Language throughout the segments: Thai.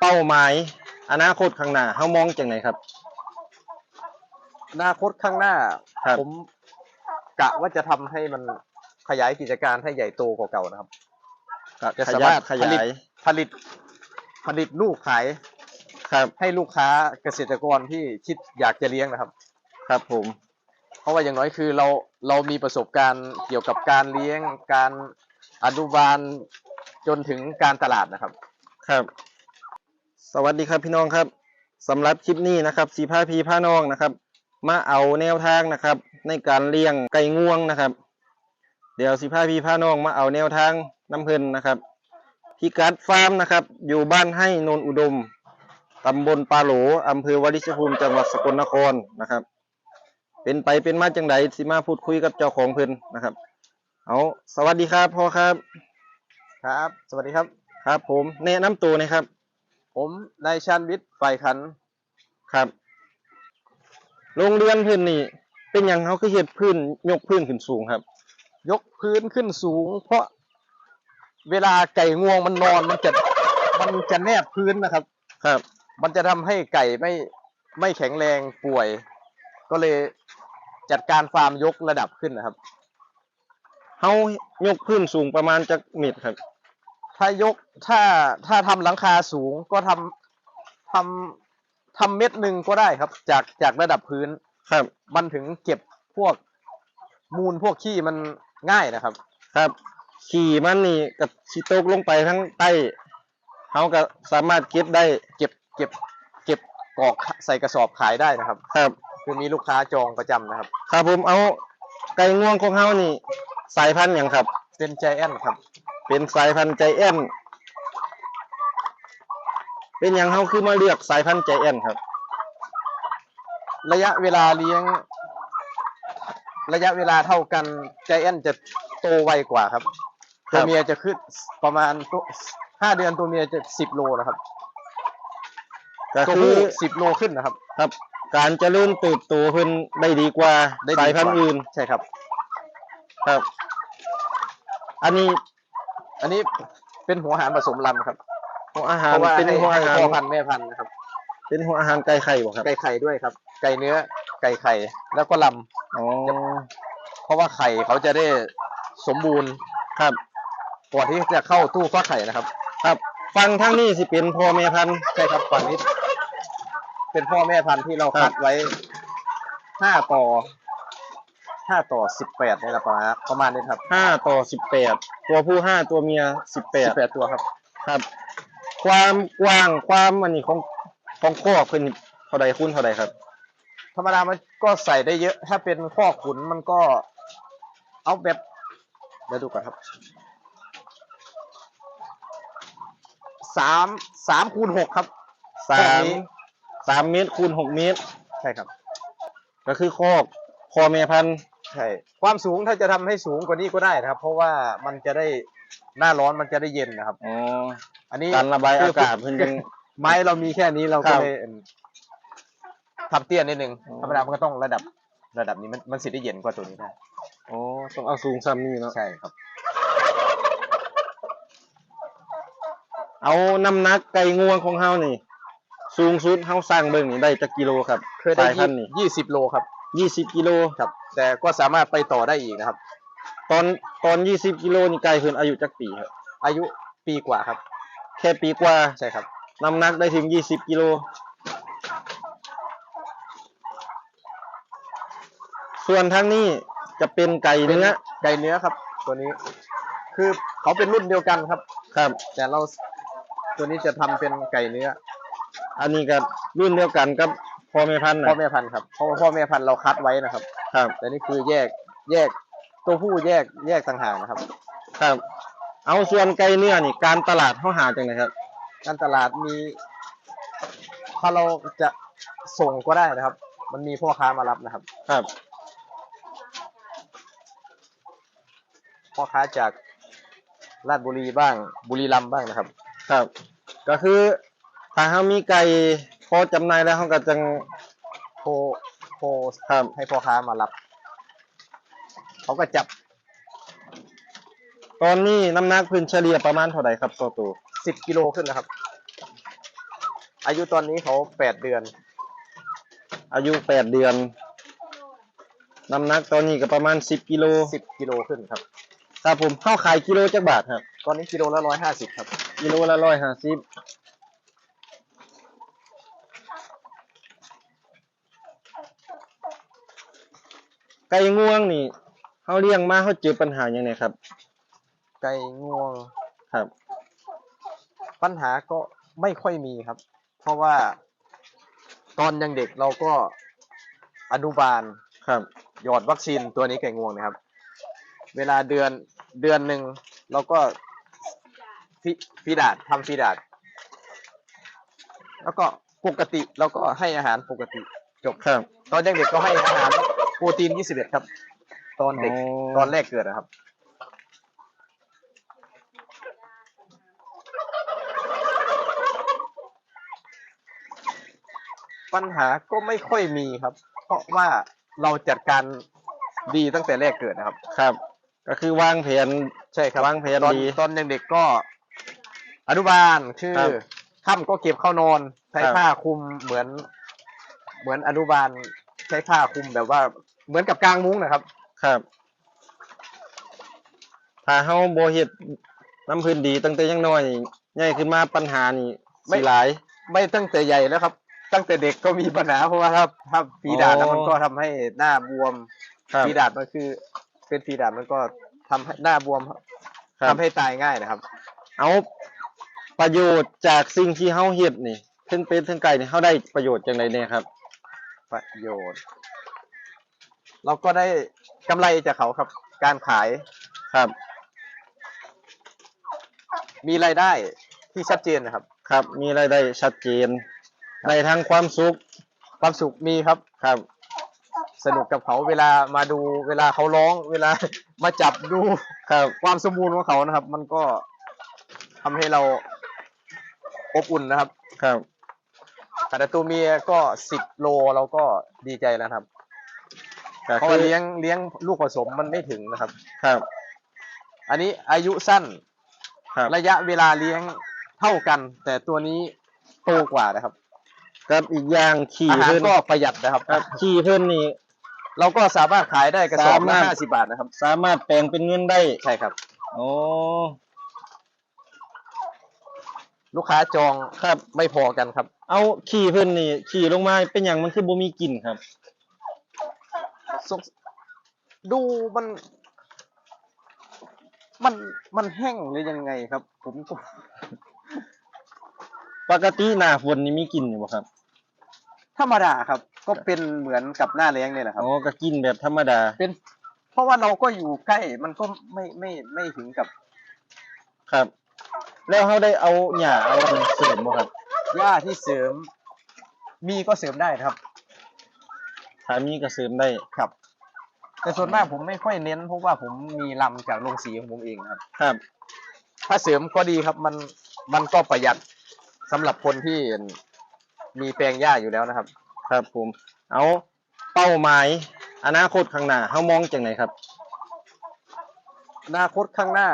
เป้าหมาย อนาคตข้างหน้าเฮามองจังไหนครับ อนาคตข้างหน้า ครับ ผมกะว่าจะทำให้มันขยายกิจการให้ใหญ่โตกว่าเก่านะครับ จะขสายมารายถขยายผลิตผลิตลูกขายครับ ให้ลูกค้าเกษตรกรที่คิดอยากจะเลี้ยงนะครับ ครับผม เพราะว่าอย่างน้อยคือเราเรามีประสบการณ์เกี่ยวกับการเลี้ยงการอนุบาลจนถึงการตลาดนะครับ ครับ สวัสดีครับพี่น้องครับสำหรับคลิปนี้นะครับสีผ้าพีผ้าน้องนะครับ มาเอาแนวทางนะครับ ในการเลี้ยงไก่งวงนะครับ เดี๋ยวสีผ้าพีผ้าน้องมาเอาแนวทางน้ำเพลินนะครับพิกัดฟาร์มนะครับ อยู่บ้านให้โนนอุดมตำบลปาโหลอำเภอวาริชภูมิจังหวัดสกลนครนะครับ เป็นไปเป็นมาจังไดสิมาพูดคุยกับเจ้าของเพิ่นนะครับ เอาสวัสดีครับพ่อครับ ครับ สวัสดีครับครับ ผมแนะนำตัวหนะครับ ผมนายชันวิทย์ฝ่ายขันครับ โรงเรือนพื้นนี่ เป็นอย่างเขาคือเฮ็ดพื้น ยกพื้นขึ้นสูงครับ ยกพื้นขึ้นสูง เพราะเวลาไก่งวงมันนอนมันจะมันจะแนบพื้นนะครับ ครับ มันจะทำให้ไก่ไม่ไม่แข็งแรงป่วย ก็เลยจัดการฟาร์มยกระดับขึ้นนะครับ เขายกพื้นสูงประมาณจักเมตรครับ ถ้ายกถ้าถ้าทำหลังคาสูงก็ทำทำทำเม็ดหนึ่งก็ได้ครับ จากจากระดับพื้น ครับ มันถึงเก็บพวกมูลพวกขี้มันง่ายนะครับ ครับ ขี่มันนี่กับชิตกลงไปทั้งใต้เขาก็สามารถเก็บได้ เก็บเก็บ เก็บกรอกใส่กระสอบขายได้นะครับ ครับ คือมีลูกค้าจองประจำนะครับ ครับผมเอาไก่งวงของเขานี่ สายพันธุ์อย่างครับ เป็นใจแอนครับ เป็นสายพันธุ์ใจแอนเป็นอย่างเขาคือมาเลือกสายพันธุ์ใจแอนครับ ระยะเวลาเลี้ยง ระยะเวลาเท่ากันใจแอนจะโตไวกว่าครับครัตัวบ เมียจะขึ้นประมาณตัวห้าเดือนตัวเมียจะสิบโลนะครับก็ตัวคือผู้สิบโลขึ้นนะครับ ครับการเจริญเติบโตเพิ่นได้ดีกว่าได้สาดียพันธุ์กว่อื่น ใช่ครับ ครับ อันนี้ อันนี้เป็นหัวอาหารผสมลำครับหัวอาหาร เพราะว่าเป็นให้หัวอาหาร ให้พ่อพันธุ์แม่พันธุ์นะครับ เป็นหัวอาหารไก่ไข่บ่ครับ ไก่ไข่ด้วยครับ ไก่เนื้อ ไก่ไข่ แล้วก็ลำอ๋อเพราะว่าไข่เขาจะได้สมบูรณ์ครับก่อนที่จะเข้าตู้ฟักไข่นะครับ ครับ ฟังทั้งนี้สิเป็นพ่อแม่พันธุ์ ใช่ครับฝั่งนี้ เป็นพ่อแม่พันธุ์ที่เราครับคัดไว้ห้าต่อ ห้าต่อสิบแปดนี่แหละประมาณประมาณนี้ครับห้าต่อสิบแปดตัวผู้ห้าตัวเมียสิบแปสิดบแปดตัวครับ ครับ ความกว้างความอันนี้ของของข้อเพิ่นเท่าใดคูณเท่าใดครับ ธรรมดามันก็ใส่ได้เยอะ ถ้าเป็นข้อขุนมันก็เอาแบบเดี๋ยวดูก่อนครับสามสามคูณหกครับสาข้อมนี้สามเมตรคูณหกเมตร ใช่ครับ ก็คือคอกพ่อแม่พันธุ์ ใช่ความสูงถ้าจะทำให้สูงกว่านี้ก็ได้นะครับ เพราะว่ามันจะได้หน้าร้อนมันจะได้เย็นนะครับ อ๋ออันนี้การระบายอากาศเพิ่นยัง ไม้เรามีแค่นี้เราครัก็บเลยทำเตี้ยนิดนึงอ๋อ ธรรมดามันก็ต้องระดับระดับนี้มันมันสิได้เย็นกว่าตัวนี้ได้อ๋อต้องเอาสูงซ้ำนี่เนาะใช่ครับ เอาน้ำหนักไก่งวงของเฮานี่ สูงสุดเฮาสร้างเบิ่งนี่ได้จักกิโลครับเคยได้สายพันธุ์นี่ยี่สิบโลครับ ยี่สิบกิโลครับ แต่ก็สามารถไปต่อได้อีกนะครับ ตอนตอนยี่สิบกิโลนี่ไก่เพิ่นอายุจักปีครับอายุปีกว่าครับ แค่ปีกว่าใช่ครับน้ำหนักได้ถึงยี่สิบกิโล ส่วนทางนี้จะเป็นไก่เป็นเนื้อไก่เนื้อครับ ตัวนี้ คือเขาเป็นรุ่นเดียวกันครับ ครับ แต่เราตัวนี้จะทำเป็นไก่เนื้อ อันนี้ก็รุ่นเดียวกันกับ พ่อแม่พันธุ์พ่อนะแม่พันธุ์ครับเพราะว่าพ่อแม่พันธุ์เราคัดไว้นะครับ ครับ แต่นี่คือแยกแยกตัวผู้แยกแยกต่างหากนะครับ ครับ เอาส่วนไก่เนื้อนี่การตลาดเฮาหาจังไดครับ การตลาดมีถ้าเราจะส่งก็ได้นะครับ มันมีพ่อค้ามารับนะครับ ครับ พ่อค้าจากราชบุรีบ้างบุรีรัมย์บ้างนะครับ ครับ ก็คือถ้าเฮามีไก่ พอจำหน่ายแล้วเฮาก็จังโทรโทรครับ ให้พ่อค้ามารับ เขาก็จับ ตอนนี้น้ำหนักพื้นเฉลี่ยประมาณเท่าไหร่ครับต่อตัวสิบกิโลขึ้นนะครับ อายุตอนนี้เขาแปดเดือน อายุแปดเดือน น้ำหนักตอนนี้ก็ประมาณสิบกิโลสิบกิโลขึ้นครับ ครับผมเข้าขายกิโลจักบาทครับ ตอนนี้กิโลละร้อยห้าสิบครับ กิโลละร้อยห้าสิบ ไก่งวงนี่เขาเลี้ยงมาเขาเจอปัญหาอย่างไรครับ ไก่งวง ครับ ปัญหาก็ไม่ค่อยมีครับ เพราะว่าตอนยังเด็กเราก็อนุบาลครับ หยอดวัคซีนตัวนี้ไก่งวงนะครับ เวลาเดือนเดือนหนึ่งเราก็ฟีฟีดาดทำฟีดาดแล้วก็ปกติเราก็ให้อาหารปกติจบครับ ตอนยังเด็กก็ให้อาหาร โปรตีน 21 ครับ ตอนเด็ก อ๋อ ตอนแรกเกิดนะครับ ปัญหาก็ไม่ค่อยมีครับ เพราะว่าเราจัดการดีตั้งแต่แรกเกิดนะครับ ครับ ก็คือวางแผนใช่ครับวางแผนตอนดี ตอนยังเด็กก็อนุบาลคือครับค่ำก็เก็บเข้านอน ใช้ครับ ผ้าคลุมเหมือน เหมือนอนุบาล ใช้ผ้าคลุมแบบว่า เหมือนกับกลางมุ้งนะครับ ครับ ถ้าเฮาบ่เฮ็ดน้ำพื้นดีตั้งแต่ยังน้อยใหญ่ขึ้นมาปัญหานี่ไม่ สิหลาย ไม่ตั้งแต่ใหญ่แล้วครับ ตั้งแต่เด็กก็มีปัญหาเพราะว่าถ้าถ้าฝีดาดแล้วอ๋อ มันก็ทำให้หน้าบวมครับฝีดาดมันคือ เป็นฝีดาดมันก็ทำให้หน้าบวมครับทำให้ตายง่ายนะครับ เอาประโยชน์จากสิ่งที่เฮาเฮ็ดนี่ถึงเป็ดถึงไก่นี่เฮาได้ประโยชน์จังไดแน่ครับ ประโยชน์ เราก็ได้กำไรจากเขาครับ การขายครับ มีรายได้ที่ชัดเจนนะครับ ครับ มีรายได้ชัดเจนได้ทั้งความสุขความสุขมีครับ ครับ สนุกกับเขาเวลามาดูเวลาเขาร้อง เวลา มาจับดูครับ ความสมบูรณ์ของเขานะครับ มันก็ทำให้เราอบอุ่นนะครับครับ แต่ตัวเมียก็สิบโลเราก็ดีใจแล้วครับ ก็เพราะคืว่าอเลี้ยงเลี้ยงลูกผสมมันไม่ถึงนะครับ ครับอันนี้อายุสั้นครับระยะเวลาเลี้ยงเท่ากัน แต่ตัวนี้โตกว่านะครับกับอีกอย่างขี่อาหารเพิ่นก็ประหยัดนะครับ ครับขี่เพิ่นนี่ เราก็สามารถขายได้กระสอบสาละมารถ ห้าสิบาทนะครับ สามารถแปลงเป็นเงินได้ใช่ครับ โอ้ลูกค้าจองครับไม่พอกันครับ เอาขี่เพิ่นนี่ขี่ลงมาเป็นหยังมันคือบ่มีกลิ่นครับ สงดูมัน มันมันแห้งหรือยังไงครับ ผมก็ปกติหน้าฝนนี่มีกลิ่นอยู่บ่ครับ ธรรมดาครับ ก็เป็นเหมือนกับหน้าแล้งเนี่ยแหละครับ อ๋อก็กลิ่นแบบธรรมดา เป็น เพราะว่าเราก็อยู่ใกล้ มันก็ไม่ไม่ไม่ถึงกับ ครับ แล้วเขาได้เอาหญ้าเอาอะไรเสริมบ่ครับหญ้าที่เสริม มีก็เสริมได้นะครับ ถ้ามีก็เสริมได้ครับ แต่ส่วนมากผมไม่ค่อยเน้นเพราะว่าผมมีลำจากโรงสีของผมเองครับ ครับ ถ้าเสริมก็ดีครับมันมันก็ประหยัดสำหรับคนที่มีแปลงหญ้าอยู่แล้วนะครับ ครับผม เอาเป้าหมายอนาคตข้างหน้าเฮามองจังไหนครับ อนาคตข้างหน้า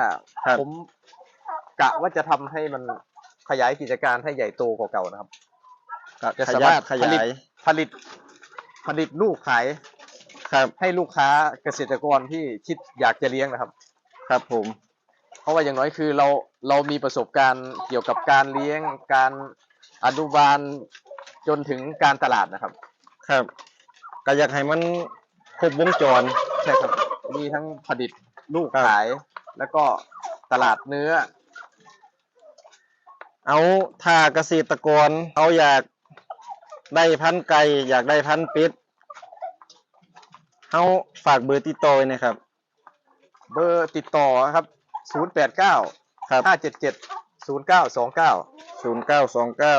ครับ ผมกะว่าจะทำให้มันขยายกิจการให้ใหญ่โตกว่าเก่านะครับ ก็จะขสายัมาบรถขผลิยาตยผลิต ผลิตลูกขายครับให้ลูกค้าเกษตรกรที่คิดอยากจะเลี้ยงนะครับ ครับผม เพราะว่าอย่างน้อยคือเราเรามีประสบการณ์เกี่ยวกับการเลี้ยงการอนุบาลจนถึงการตลาดนะครับ ครับ ก็อยากให้มันครบวงจร ใช่ครับ มีทั้งผลิตลูกครับ ขาย แล้วก็ตลาดเนื้อ เอาถ้าเกษตรกรเขาอยาก ได้พันธุ์ไก่อยากได้พันธุ์เป็ดเขาฝากเบอร์ติดต่อไว้นะครับ เบอร์ติดต่อครับ 089 ครับ577 0929 ศูนย์เก้าสองเก้า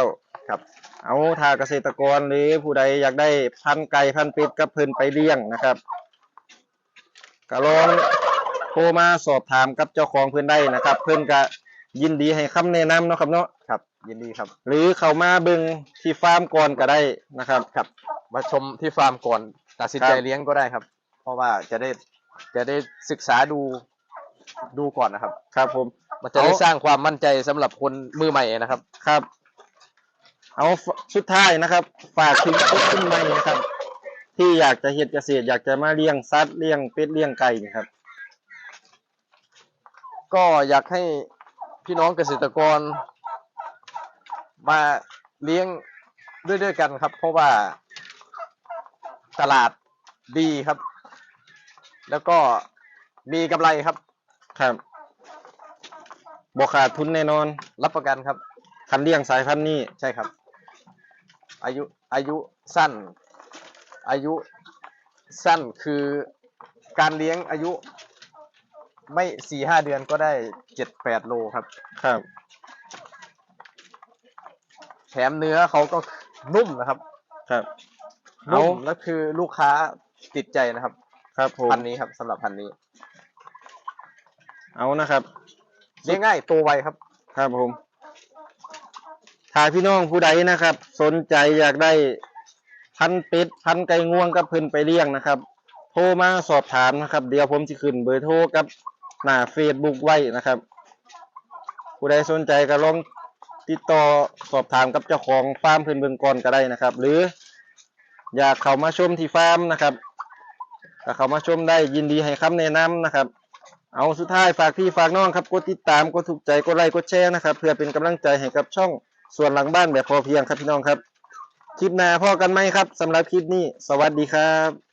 ครับ เอาถ้าเกษตรกรหรือผู้ใดอยากได้พันธุ์ไก่พันธุ์เป็ดกับเพิ่นไปเลี้ยงนะครับก็ลองโทรมาสอบถามกับเจ้าของเพิ่นได้นะครับ เพิ่นก็ยินดีให้คำแนะนำเนาะครับเนาะครับ ยินดีครับ หรือเข้ามาเบิ่งที่ฟาร์มก่อนก็ได้นะครับ ครับ มาชมที่ฟาร์มก่อนตัดสินใจครับ เลี้ยงก็ได้ครับ เพราะว่าจะได้จะได้ศึกษาดูดูก่อนนะครับ ครับผม มันจะได้เอา สร้างความมั่นใจสำหรับคนมือใหม่นะครับ ครับ เอาฝสุดท้ายนะครับ ฝากถึงคนขึ้นใหม่นะครับ ที่อยากจะเฮ็ดเกษตร อยากจะมาเลี้ยงสัตว์เลี้ยงเป็ดเลี้ยงไก่นี่ครับ ก็อยากให้พี่น้องเกษตรกร มาเลี้ยงด้วยด้วยกันครับ เพราะว่าตลาดดีครับ แล้วก็มีกำไรครับ ครับบ่ขาดทุนแน่นอน รับประกันครับคันเลี้ยงสายพันธุ์นี้ใช่ครับ อายุอายุสั้น อายุสั้นคือการเลี้ยงอายุไม่สี่ห้าเดือนก็ได้เจ็ดแปดโลครับ ครับ แถมเนื้อเขาก็นุ่มนะครับ ครับเอานุ่มแล้วคือลูกค้าติดใจนะครับ ครับผมพันธุ์นี้ครับสำหรับพันธุ์นี้เอานะครับเลี้ยงง่ายโตวไวครับ ครับผมถ้าพี่น้องผู้ใดนะครับ สนใจอยากได้พันธุ์เป็ดพันธุ์ไก่ง่วงกับเพิ่นไปเลี้ยงนะครับ โทรมาสอบถามนะครับ เดี๋ยวผมจะขึ้นเบอร์โทรกับหน้าเฟซบุ๊กไว้นะครับ ผู้ใดสนใจก็ลอง ติดต่อสอบถามกับเจ้าของฟาร์มเพิ่อนเบิงก่อนก็ได้นะครับ หรืออยากเข้ามาชมที่ฟาร์มนะครับก็เข้ามาชมได้ยินดีให้คำแนะนำนะครับ เอาสุดท้ายฝากพี่ฝากน้องครับกดติดตามกดถูกใจกดไลค์กดแชร์นะครับ เพื่อเป็นกำลังใจให้กับช่องส่วนหลังบ้านแบบพอเพียงครับพี่น้องครับ คลิปหน้าพ่อกันไหมครับสำหรับคลิปนี้ สวัสดีครับ